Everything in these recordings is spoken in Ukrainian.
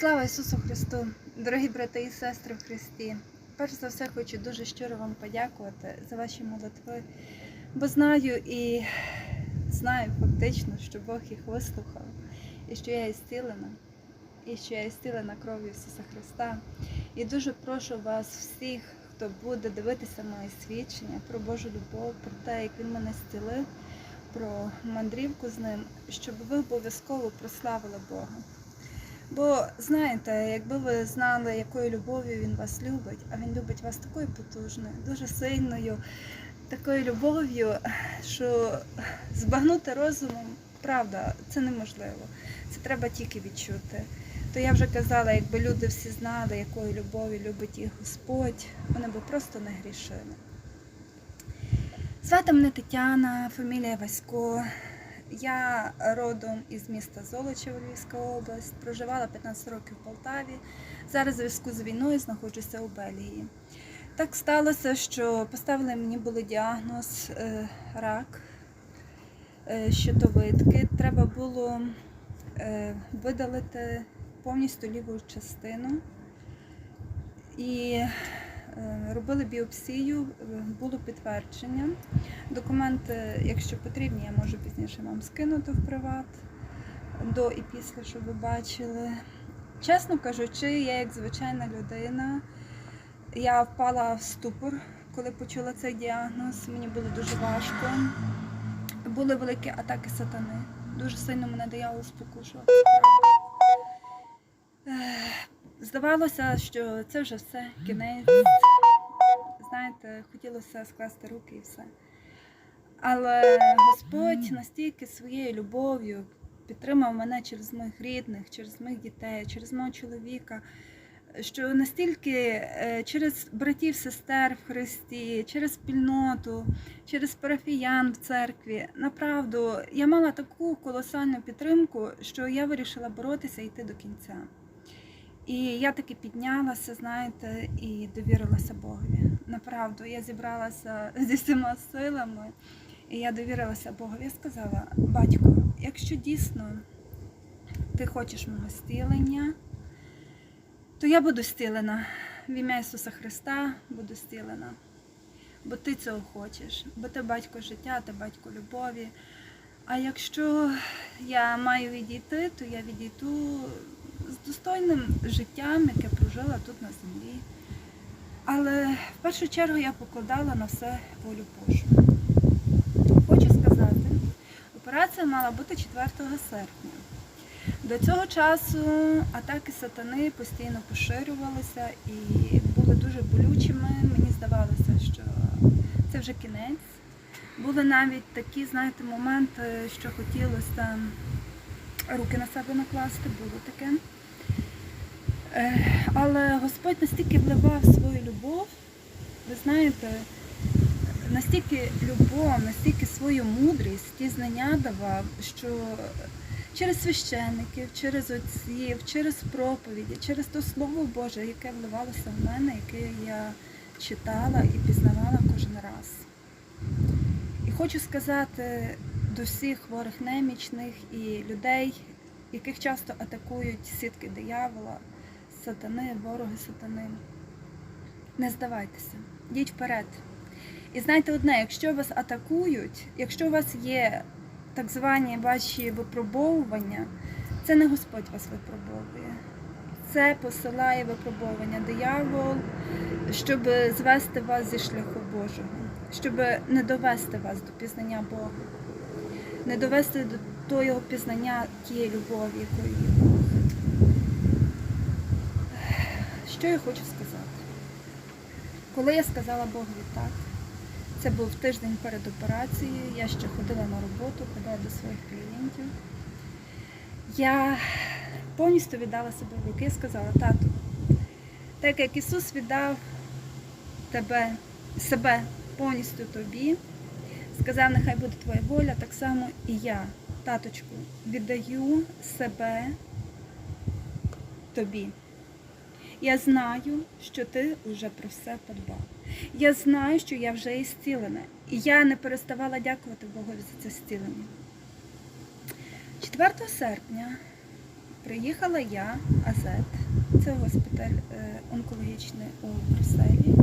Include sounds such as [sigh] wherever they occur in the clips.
Слава Ісусу Христу! Дорогі брати і сестри в Христі! Перш за все хочу дуже щиро вам подякувати за ваші молитви, бо знаю і знаю фактично, що Бог їх вислухав, і що я ісцілена, і що я ісцілена кров'ю Ісуса Христа. І дуже прошу вас всіх, хто буде дивитися моє свідчення про Божу любов, про те, як Він мене зцілив, про мандрівку з ним, щоб ви обов'язково прославили Бога. Бо знаєте, якби ви знали, якою любов'ю він вас любить, а він любить вас такою потужною, дуже сильною, такою любов'ю, що збагнути розумом, правда, це неможливо. Це треба тільки відчути. То я вже казала, якби люди всі знали, якою любов'ю любить їх Господь, вони би просто не грішили. Звати мене Тетяна, фамілія Васько. Я родом із міста Золочево, Львівська область, проживала 15 років в Полтаві. Зараз у зв'язку з війною знаходжуся у Бельгії. Так сталося, що поставили мені було діагноз е, рак е, щитовидки. Треба було е, видалити повністю ліву частину. І робили біопсію, е, було підтвердження. Документи, якщо потрібні, я можу пізніше вам скинути в приват до і після, щоб ви бачили. Чесно кажучи, я як звичайна людина, я впала в ступор, коли почула цей діагноз. Мені було дуже важко. Були великі атаки сатани. Дуже сильно мене диявол спокушував. Здавалося, що це вже все, кінець. Знаєте, хотілося скласти руки і все. Але Господь настільки своєю любов'ю підтримав мене через моїх рідних, через моїх дітей, через мого чоловіка, що настільки е, через братів, сестер в Христі, через спільноту, через парафіян в церкві, направду, я мала таку колосальну підтримку, що я вирішила боротися і йти до кінця. І я таки піднялася, знаєте, і довірилася Богові. Направду, я зібралася [laughs] зі всіма силами, і я довірилася Богові. Я сказала, батько, якщо дійсно ти хочеш мого стілення, то я буду стілена. В ім'я Ісуса Христа буду стілена. Бо ти цього хочеш, бо ти батько життя, ти батько любові. А якщо я маю відійти, то я відійду з достойним життям, яке прожила тут на землі. Але в першу чергу я покладала на все волю Божу. Хочу сказати, операція мала бути 4 серпня. До цього часу атаки сатани постійно поширювалися і були дуже болючими. Мені здавалося, що це вже кінець. Були навіть такі, знаєте, моменти, що хотілося руки на себе накласти, було таке. Е, Але Господь настільки вливав свою любов, ви знаєте, настільки любов, настільки свою мудрість, ті знання давав, що через священників, через отців, через проповіді, через то Слово Боже, яке вливалося в мене, яке я читала і пізнавала кожен раз. І хочу сказати до всіх хворих немічних і людей, яких часто атакують сітки диявола, сатани, вороги сатани. Не здавайтеся, йдіть вперед. І знайте одне, якщо вас атакують, якщо у вас є так звані ваші випробовування, це не Господь вас випробовує. Це посилає випробовування диявол, щоб звести вас зі шляху Божого, щоб не довести вас до пізнання Бога, не довести до того пізнання тієї любові, якою є Бог. Що я хочу сказати? Коли я сказала Богові так, це був тиждень перед операцією, я ще ходила на роботу, ходила до своїх клієнтів. Я повністю віддала себе в руки і сказала, тату, так як Ісус віддав тебе, себе повністю тобі, сказав, нехай буде твоя воля, так само і я, таточку, віддаю себе тобі. Я знаю, що ти вже про все подбав. Я знаю, що я вже і зцілена. І я не переставала дякувати Богові за це зцілення. 4 серпня приїхала я, Азет, це госпіталь е, онкологічний у Брюсселі.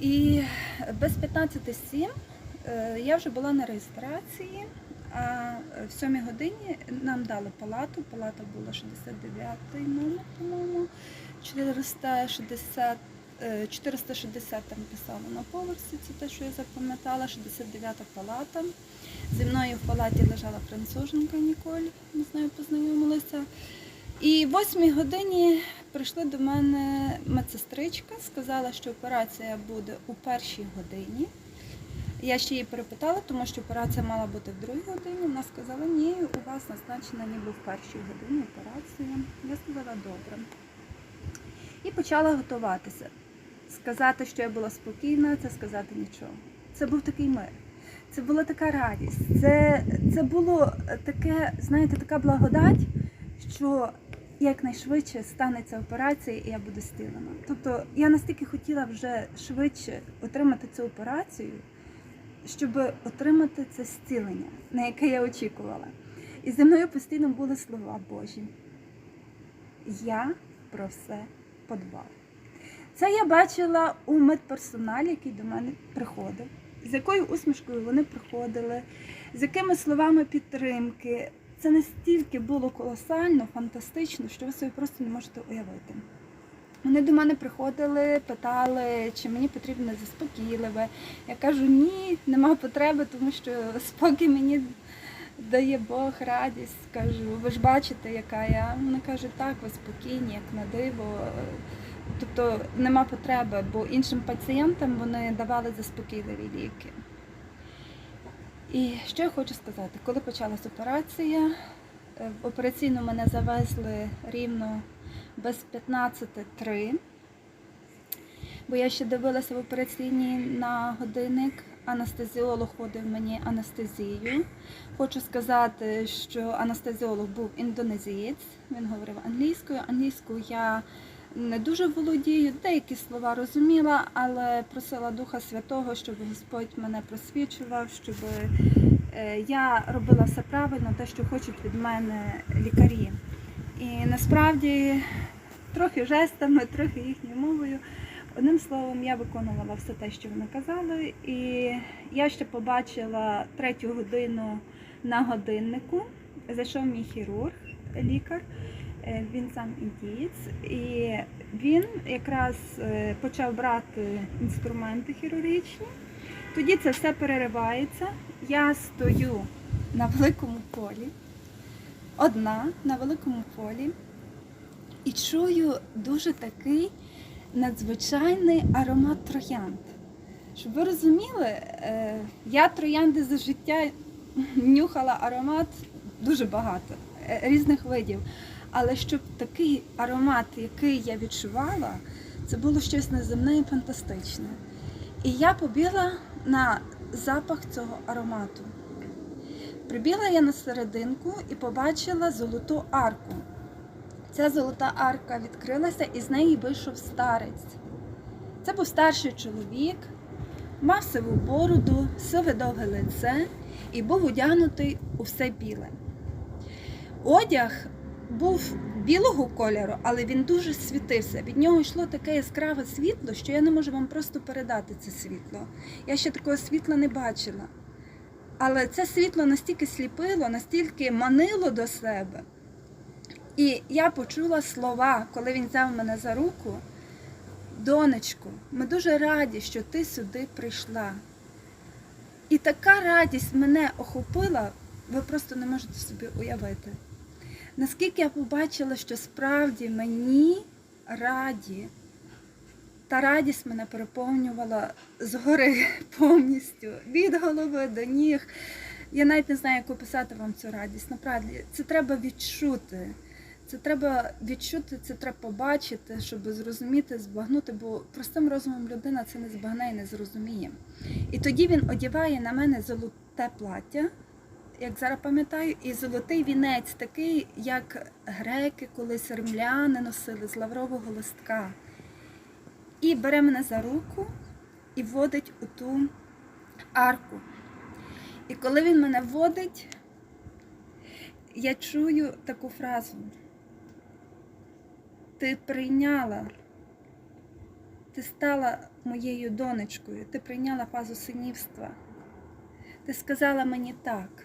І без 15.07 е, я вже була на реєстрації, а в 7 годині нам дали палату. Палата була 69 номер, по-моєму, 460, е, 460 там писало на поверсі, це те, що я запам'ятала, 69-та палата. Зі мною в палаті лежала француженка Ніколь, ми з нею познайомилися. І в 8 годині прийшла до мене медсестричка, сказала, що операція буде у першій годині. Я ще її перепитала, тому що операція мала бути в другій годині. Вона сказала, ні, у вас назначена ніби в першій годині операція. Я сказала, добре. І почала готуватися. Сказати, що я була спокійна, це сказати нічого. Це був такий мир. Це була така радість. Це, це було таке, знаєте, така благодать, що якнайшвидше станеться операція і я буду зцілена. Тобто я настільки хотіла вже швидше отримати цю операцію, щоб отримати це зцілення, на яке я очікувала. І зі мною постійно були слова Божі. Я про все подбав. Це я бачила у медперсоналі, який до мене приходив, з якою усмішкою вони приходили, з якими словами підтримки. Це настільки було колосально, фантастично, що ви собі просто не можете уявити. Вони до мене приходили, питали, чи мені потрібне заспокійливе. Я кажу, ні, нема потреби, тому що спокій мені дає Бог радість. Кажу, ви ж бачите, яка я. Вони кажуть, так, ви спокійні, як на диво. Тобто нема потреби, бо іншим пацієнтам вони давали заспокійливі ліки. І що я хочу сказати, коли почалась операція, в операційну мене завезли рівно без 15.3, бо я ще дивилася в операційній на годинник. Анестезіолог ходив мені анестезію. Хочу сказати, що анестезіолог був індонезієць, він говорив англійською. Англійською я не дуже володію, деякі слова розуміла, але просила Духа Святого, щоб Господь мене просвічував, щоб е, я робила все правильно, те, що хочуть від мене лікарі. І насправді трохи жестами, трохи їхньою мовою. Одним словом, я виконувала все те, що вони казали, і я ще побачила третю годину на годиннику. Зайшов мій хірург, лікар. Е, Він сам індієць, і він якраз е, почав брати інструменти хірургічні. Тоді це все переривається. Я стою на великому полі, одна на великому полі, і чую дуже такий надзвичайний аромат троянд. Щоб ви розуміли, е, я троянди за життя нюхала аромат дуже багато е, різних видів. Але щоб такий аромат, який я відчувала, це було щось неземне і фантастичне. І я побігла на запах цього аромату. Прибігла я на серединку і побачила золоту арку. Ця золота арка відкрилася і з неї вийшов старець. Це був старший чоловік, мав сиву бороду, сиве довге лице і був одягнутий у все біле. Одяг був білого кольору, але він дуже світився. Від нього йшло таке яскраве світло, що я не можу вам просто передати це світло. Я ще такого світла не бачила. Але це світло настільки сліпило, настільки манило до себе. І я почула слова, коли він взяв мене за руку. Донечко, ми дуже раді, що ти сюди прийшла. І така радість мене охопила, ви просто не можете собі уявити. Наскільки я побачила, що справді мені раді, та радість мене переповнювала згори повністю, від голови до ніг. Я навіть не знаю, як описати вам цю радість. Направді, це треба відчути. Це треба відчути, це треба побачити, щоб зрозуміти, збагнути, бо простим розумом людина це не збагне і не зрозуміє. І тоді він одягає на мене золоте плаття, як зараз пам'ятаю, і золотий вінець, такий, як греки колись римляни носили з лаврового листка. І бере мене за руку і вводить у ту арку. І коли він мене вводить, я чую таку фразу. Ти прийняла, ти стала моєю донечкою, ти прийняла фазу синівства. Ти сказала мені так.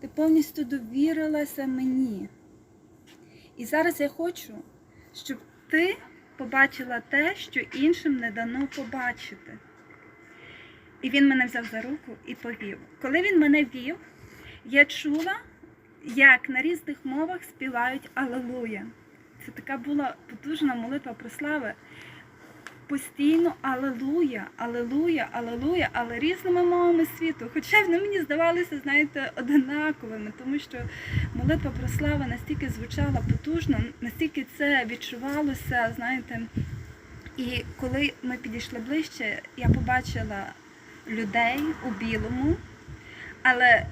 Ти повністю довірилася мені. І зараз я хочу, щоб ти побачила те, що іншим не дано побачити. І він мене взяв за руку і повів. Коли він мене вів, я чула, як на різних мовах співають Алелуя. Це така була потужна молитва про слави. Постійно Алелуя, Алелуя, Алелуя, але різними мовами світу. Хоча вони мені здавалися, знаєте, одинаковими, тому що молитва про славу настільки звучала потужно, настільки це відчувалося, знаєте. І коли ми підійшли ближче, я побачила людей у білому, але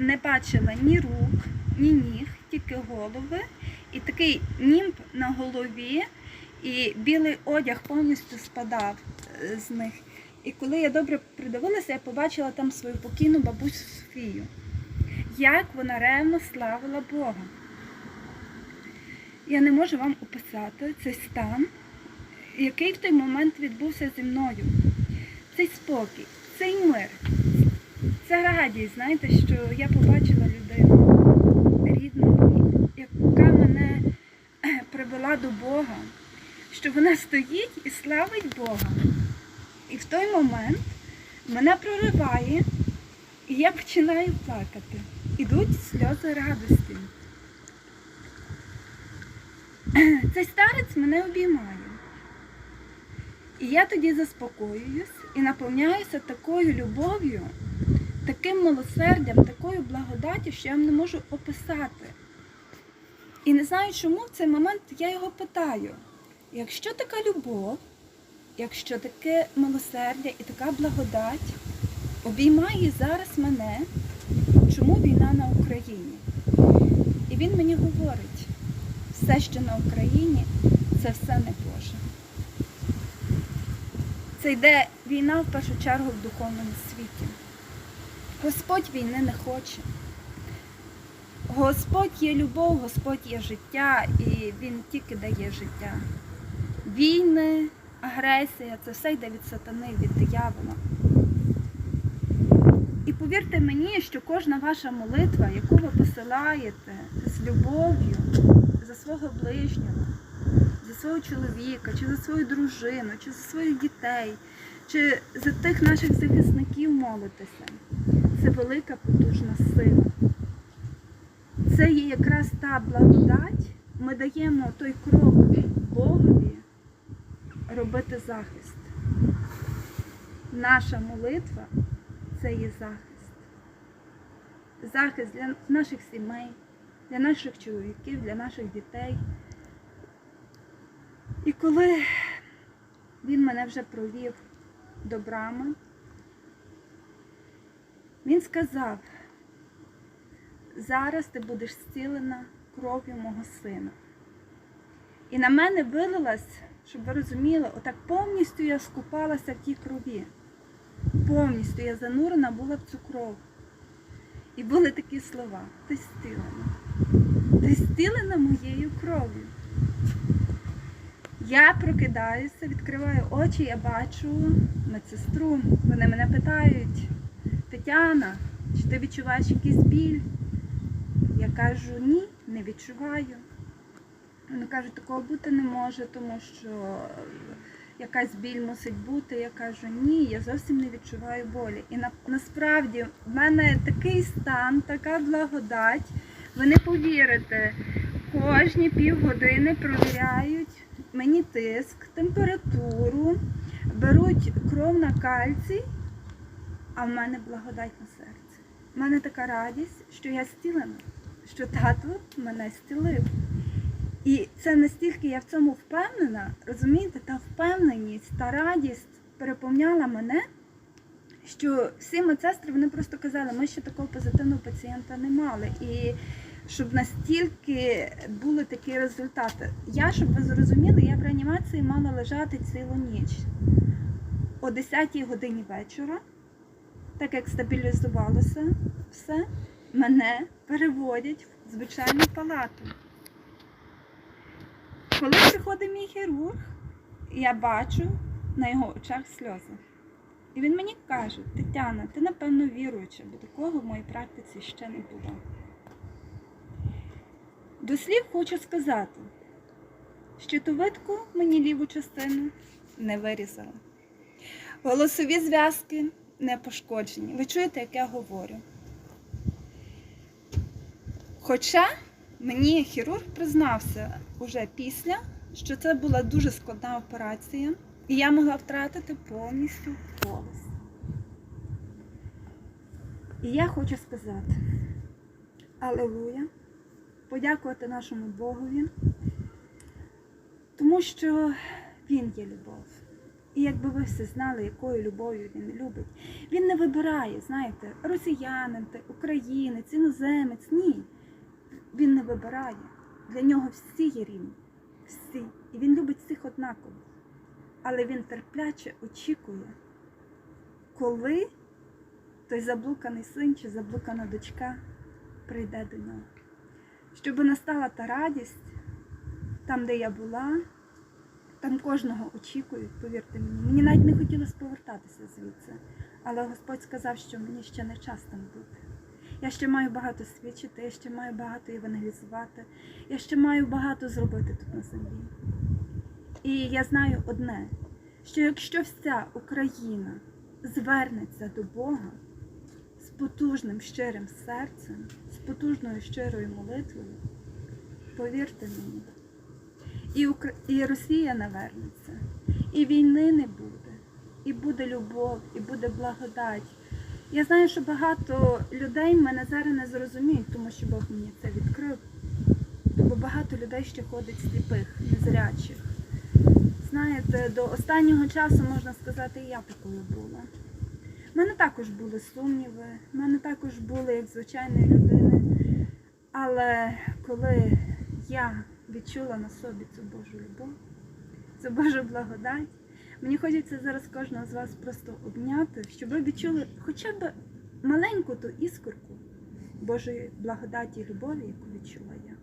не бачила ні рук, ні ніг, тільки голови. І такий німб на голові, і білий одяг повністю спадав е, з них. І коли я добре придивилася, я побачила там свою покійну бабусю Софію, як вона ревно славила Бога. Я не можу вам описати цей стан, який в той момент відбувся зі мною. Цей спокій, цей мир, ця радість, знаєте, що я побачила людину рідну яка мене е, привела до Бога, що вона стоїть і славить Бога. І в той момент мене прориває, і я починаю плакати. Ідуть сльози радості. [clears throat] Цей старець мене обіймає. І я тоді заспокоююсь і наповняюся такою любов'ю, таким милосердям, такою благодаттю, що я не можу описати. І не знаю, чому в цей момент я його питаю: якщо така любов, якщо таке милосердя і така благодать обіймає зараз мене, чому війна на Україні? І він мені говорить, все, що на Україні, це все не Боже. Це йде війна в першу чергу в духовному світі. Господь війни не хоче. Господь є любов, Господь є життя, і Він тільки дає життя. Війни, агресія це все йде від сатани, від диявола. І повірте мені, що кожна ваша молитва, яку ви посилаєте з любов'ю за свого ближнього, за свого чоловіка, чи за свою дружину, чи за своїх дітей, чи за тих наших захисників молитеся, це велика потужна сила. Це є якраз та благодать, ми даємо той крок Богові робити захист. Наша молитва це є захист. Захист для наших сімей, для наших чоловіків, для наших дітей. І коли він мене вже провів до брами, він сказав, зараз ти будеш зцілена кров'ю мого сина. І на мене вилилась, щоб ви розуміли, отак повністю я скупалася в тій крові. Повністю я занурена була в цю кров. І були такі слова: ти зцілена. Ти зцілена моєю кров'ю. Я прокидаюся, відкриваю очі, я бачу медсестру. Вони мене питають, Тетяна, чи ти відчуваєш якийсь біль? Я кажу, ні, не відчуваю. Вони кажуть, такого бути не може, тому що якась біль мусить бути. Я кажу, ні, я зовсім не відчуваю болі. І на, насправді в мене такий стан, така благодать. Ви не повірите, кожні півгодини провіряють мені тиск, температуру, беруть кров на кальцій, а в мене благодать на серці. У мене така радість, що я зцілена, що тато мене зцілив. І це настільки я в цьому впевнена, розумієте, та впевненість, та радість переповняла мене, що всі медсестри вони просто казали, ми ще такого позитивного пацієнта не мали. І щоб настільки були такі результати. Я, щоб ви зрозуміли, я в реанімації мала лежати цілу ніч. О 10 годині вечора, так як стабілізувалося все, мене переводять в звичайну палату. Коли приходить мій хірург, я бачу на його очах сльози. І він мені каже, Тетяна, ти напевно віруюча, бо такого в моїй практиці ще не було. До слів хочу сказати, щитовидку мені ліву частину не вирізали. Голосові зв'язки не пошкоджені. Ви чуєте, як я говорю? Хоча мені хірург признався уже після, що це була дуже складна операція, і я могла втратити повністю голос. І я хочу сказати Алелуя, подякувати нашому Богові, тому що Він є любов. І якби ви всі знали, якою любов'ю він любить. Він не вибирає, знаєте, росіянин, українець, іноземець. Ні. Він не вибирає. Для нього всі є рівні. Всі. І він любить всіх однаково. Але він терпляче очікує, коли той заблуканий син чи заблукана дочка прийде до нього. Щоб настала та радість там, де я була, там кожного очікують, повірте мені. Мені навіть не хотілося повертатися звідси. Але Господь сказав, що мені ще не час там бути. Я ще маю багато свідчити, я ще маю багато евангелізувати, я ще маю багато зробити тут на землі. І я знаю одне, що якщо вся Україна звернеться до Бога з потужним щирим серцем, з потужною щирою молитвою, повірте мені, і, Укра... і Росія навернеться, і війни не буде, і буде любов, і буде благодать. Я знаю, що багато людей мене зараз не зрозуміють, тому що Бог мені це відкрив. Бо багато людей ще ходить сліпих, незрячих. Знаєте, до останнього часу можна сказати, і я такою була. У мене також були сумніви, в мене також були як звичайної людини. Але коли я відчула на собі цю Божу любов, цю Божу благодать, мені хочеться зараз кожного з вас просто обняти, щоб ви відчули хоча б маленьку ту іскорку Божої благодаті і любові, яку відчула я.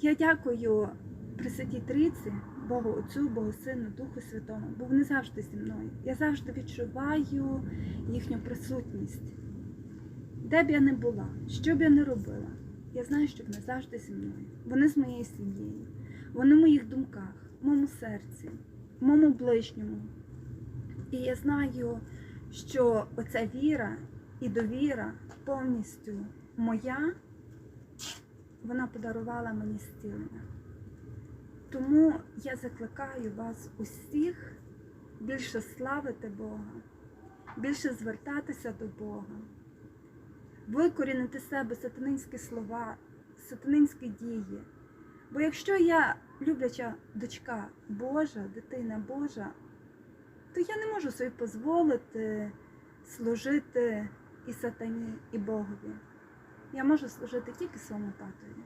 Я дякую Пресвятій Трійці, Богу Отцю, Богу Сину, Духу Святому, бо вони завжди зі мною. Я завжди відчуваю їхню присутність. Де б я не була, що б я не робила, я знаю, що вони завжди зі мною. Вони з моєю сім'єю, вони в моїх думках, в моєму серці, моєму ближньому. І я знаю, що оця віра і довіра повністю моя, вона подарувала мені зцілення. Тому я закликаю вас усіх більше славити Бога, більше звертатися до Бога, викорінити себе сатанинські слова, сатанинські дії. Бо якщо я любляча дочка Божа, дитина Божа, то я не можу собі дозволити служити і сатані, і Богові. Я можу служити тільки своєму татові,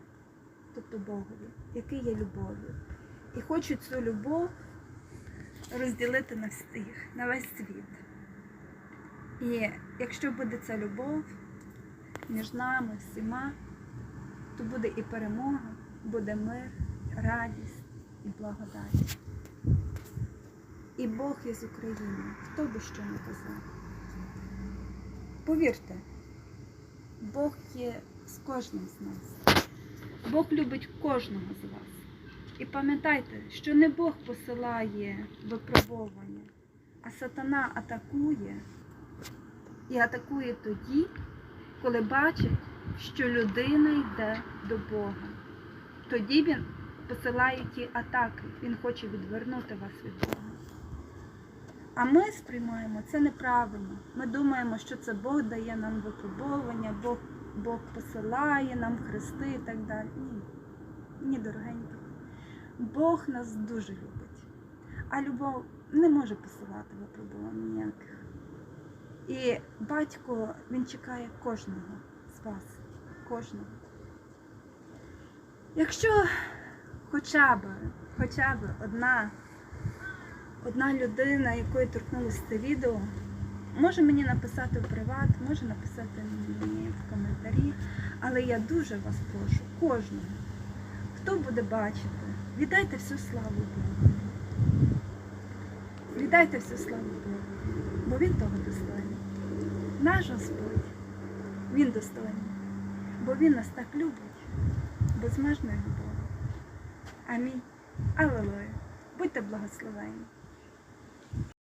тобто Богові, який є любов'ю. І хочу цю любов розділити на всіх, на весь світ. І якщо буде ця любов між нами всіма, то буде і перемога, буде мир, радість і благодать. І Бог є з України, хто би що не казав. Повірте, Бог є з кожним з нас. Бог любить кожного з вас. І пам'ятайте, що не Бог посилає випробовування, а сатана атакує і атакує тоді, коли бачить, що людина йде до Бога. Тоді він посилає ті атаки, він хоче відвернути вас від Бога. А ми сприймаємо це неправильно. Ми думаємо, що це Бог дає нам випробовування, Бог, Бог посилає нам хрести і так далі. Ні, ні, дорогенькі. Бог нас дуже любить. А любов не може посилати випробувань ніяких. І батько він чекає кожного з вас. Кожного. Якщо хоча б, хоча б одна, одна людина, якої торкнулося це відео, може мені написати в приват, може написати мені в коментарі, але я дуже вас прошу, кожного, хто буде бачити, віддайте всю славу Богу. Віддайте всю славу Богу, бо Він того достойний. Наш Господь, Він достойний, бо Він нас так любить, безмежною любов'ю. Амінь. Аллилуйя. Будьте благословені.